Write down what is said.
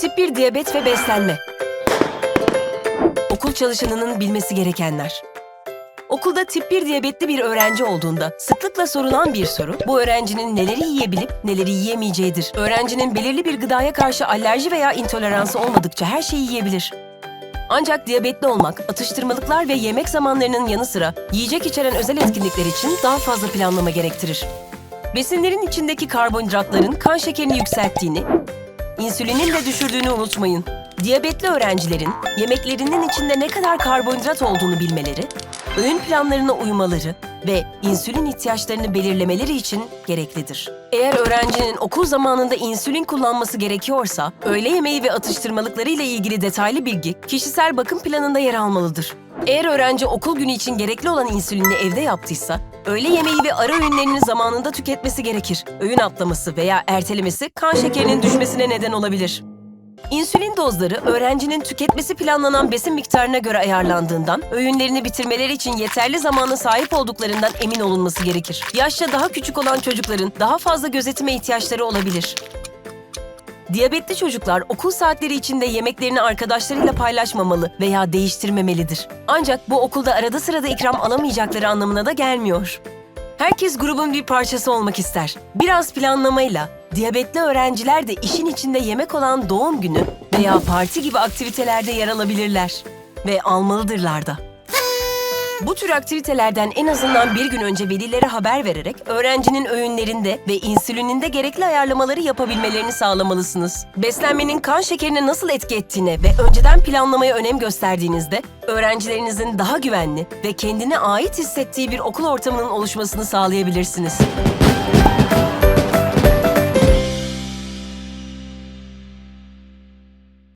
Tip 1 diyabet ve beslenme. Okul çalışanının bilmesi gerekenler. Okulda tip 1 diyabetli bir öğrenci olduğunda sıklıkla sorulan bir soru, bu öğrencinin neleri yiyebilip neleri yiyemeyeceğidir. Öğrencinin belirli bir gıdaya karşı alerji veya intoleransı olmadıkça her şeyi yiyebilir. Ancak diyabetli olmak, atıştırmalıklar ve yemek zamanlarının yanı sıra yiyecek içeren özel etkinlikler için daha fazla planlama gerektirir. Besinlerin içindeki karbonhidratların kan şekerini yükselttiğini, insülinin de düşürdüğünü unutmayın. Diyabetli öğrencilerin yemeklerinin içinde ne kadar karbonhidrat olduğunu bilmeleri, öğün planlarına uymaları ve insülin ihtiyaçlarını belirlemeleri için gereklidir. Eğer öğrencinin okul zamanında insülin kullanması gerekiyorsa, öğle yemeği ve atıştırmalıkları ile ilgili detaylı bilgi kişisel bakım planında yer almalıdır. Eğer öğrenci okul günü için gerekli olan insülini evde yaptıysa, öğle yemeği ve ara öğünlerini zamanında tüketmesi gerekir. Öğün atlaması veya ertelemesi kan şekerinin düşmesine neden olabilir. İnsülin dozları öğrencinin tüketmesi planlanan besin miktarına göre ayarlandığından, öğünlerini bitirmeleri için yeterli zamana sahip olduklarından emin olunması gerekir. Yaşça daha küçük olan çocukların daha fazla gözetime ihtiyaçları olabilir. Diyabetli çocuklar okul saatleri içinde yemeklerini arkadaşlarıyla paylaşmamalı veya değiştirmemelidir. Ancak bu okulda arada sırada ikram alamayacakları anlamına da gelmiyor. Herkes grubun bir parçası olmak ister. Biraz planlamayla diyabetli öğrenciler de işin içinde yemek olan doğum günü veya parti gibi aktivitelerde yer alabilirler ve almalıdırlar da. Bu tür aktivitelerden en azından bir gün önce velilere haber vererek öğrencinin öğünlerinde ve insülininde gerekli ayarlamaları yapabilmelerini sağlamalısınız. Beslenmenin kan şekerine nasıl etki ettiğine ve önceden planlamaya önem gösterdiğinizde öğrencilerinizin daha güvenli ve kendine ait hissettiği bir okul ortamının oluşmasını sağlayabilirsiniz.